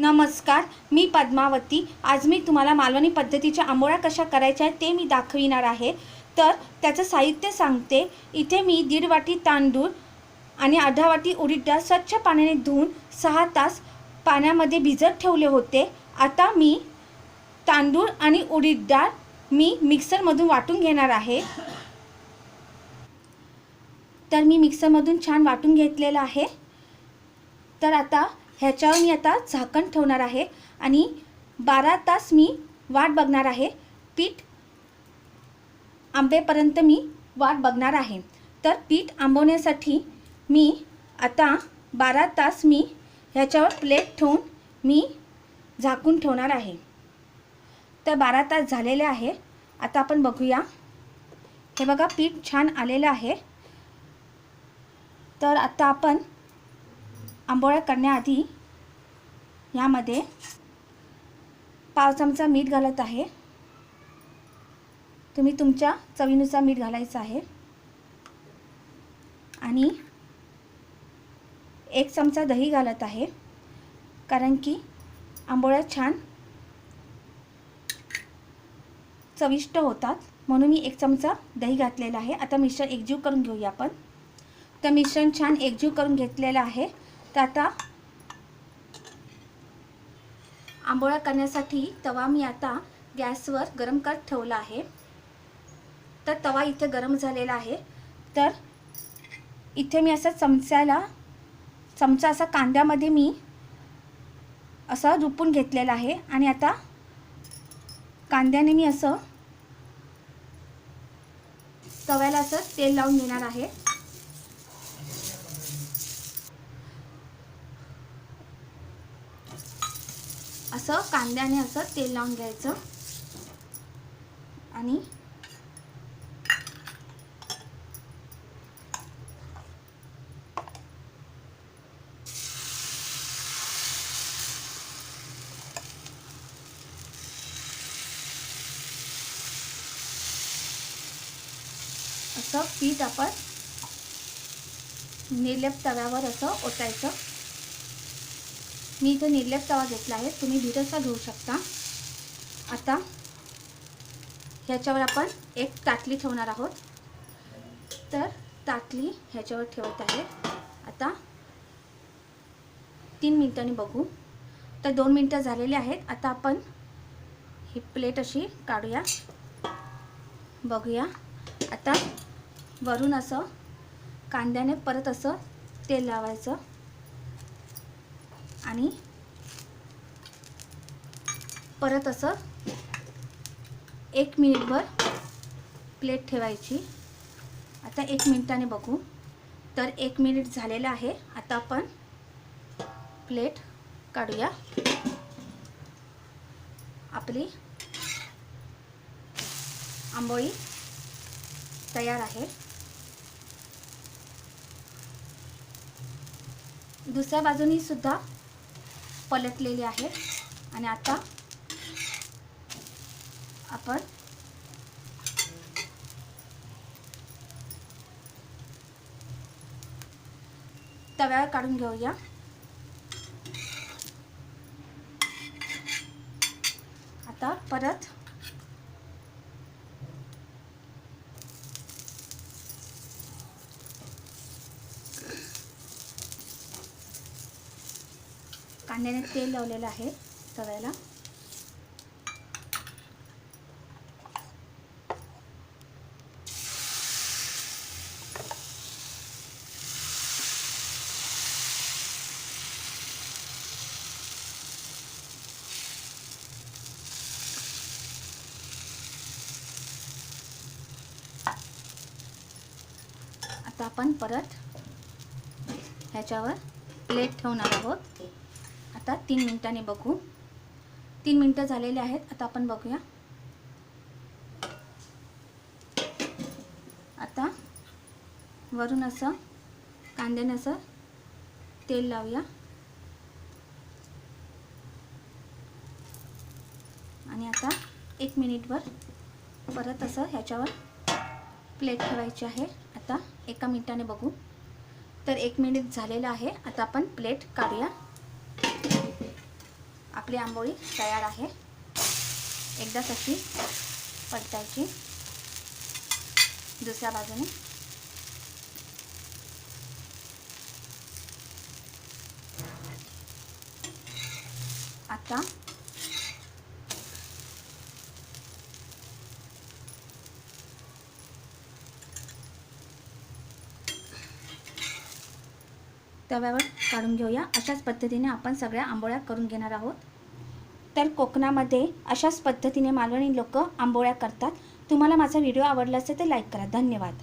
नमस्कार मी पद्मावती. आज मी तुम्हाला मालवणी पद्धतीच्या आंबोळ्या कशा करायच्या आहेत ते मी दाखविणार आहे. तर त्याचं साहित्य सांगते. इथे मी दीड वाटी तांदूळ आणि अर्धा वाटी उडीद डाळ स्वच्छ पाण्याने धुवून सहा तास पाण्यामध्ये भिजत ठेवले होते. आता मी तांदूळ आणि उडीद डाळ मी मिक्सरमधून वाटून घेणार आहे. तर मी मिक्सरमधून छान वाटून घेतलेलं आहे. तर आता ह्याच्यावर मी आता झाकण ठेवणार आहे आणि बारा तास मी वाट बघणार आहे. पीठ आंबेपर्यंत मी वाट बघणार आहे. तर पीठ आंबवण्यासाठी मी आता बारा तास मी ह्याच्यावर प्लेट ठेवून मी झाकून ठेवणार आहे. तर बारा तास झालेले आहे. आता आपण बघूया. हे बघा पीठ छान आलेलं आहे. तर आता आपण आंबोळ्या करण्याआधी यामध्ये पाव चमचा मीठ घालत आहे. तुम्ही तुमच्या चवीनुसार मीठ घालायचं आहे. आणि एक चमचा दही घालत आहे. कारण की आंबोळ्या छान चविष्ट होतात. म्हणून मी एक चमचा दही घातलेला आहे. आता मिश्रण एकजीव करून घेऊया आपण. तर मिश्रण छान एकजीव करून घेतलेलं आहे. तर आता आंबोळ्या करण्यासाठी तवा मी आता गॅसवर गरम करत ठेवला आहे. तर तवा इथे गरम झालेला आहे. तर इथे मी असं चमच्याला चमचा असा कांद्यामध्ये मी असं रुपून घेतलेला आहे आणि आता कांद्याने मी असं तव्याला असं तेल लावून घेणार आहे. असं कांद्याने असं तेल लावून घ्यायचं. आणि असं पीठ आपण निलेप तव्यावर असं ओतायचं. मी इथं निर्लेप तवा घेतला आहे. तुम्ही भिरसा घेऊ शकता. आता ह्याच्यावर आपण एक ताटली ठेवणार आहोत. तर ताटली ह्याच्यावर ठेवत आहे. आता तीन मिनटांनी बघू. तर दोन मिनटं झालेले आहेत. आता आपण ही प्लेट अशी काढूया. बघूया. आता वरून असं कांद्याने परत असं तेल लावायचं. आणि परत असं एक मिनिटभर प्लेट ठेवायची. आता एक मिनिटाने बघू. तर एक मिनिट झालेलं आहे. आता आपण प्लेट काढूया. आपली आंबोळी तयार आहे. दुसऱ्या बाजूनी सुद्धा पलटलेली आहे. आणि आता आपण तव्यावर काढून घेऊया. आता परत कांद्याने तेल लावलेलं आहे तव्याला. आता आपण परत ह्याच्यावर प्लेट ठेवणार आहोत. आता तीन मिनिटांनी बघू. तीन मिनटं झालेले आहेत. आता आपण बघूया. आता वरून असं कांद्याने असं तेल लावूया. आणि आता एक मिनिटवर परत असं ह्याच्यावर प्लेट ठेवायची आहे. आता एका मिनिटाने बघू. तर एक मिनिट झालेलं आहे. आता आपण प्लेट काढूया. आपली आंबोळी तयार आहे. एकदाच अशी पलटायची. दुसऱ्या बाजूने. आता तव्यावर काढून घेऊया. अशाच पद्धतीने आपण सगळ्या आंबोळ्या करून घेणार आहोत. तर कोकणामध्ये अशाच पद्धतीने मालवणी लोक आंबोळ्या करतात. तुम्हाला माझा व्हिडिओ आवडला असेल तर लाईक करा. धन्यवाद.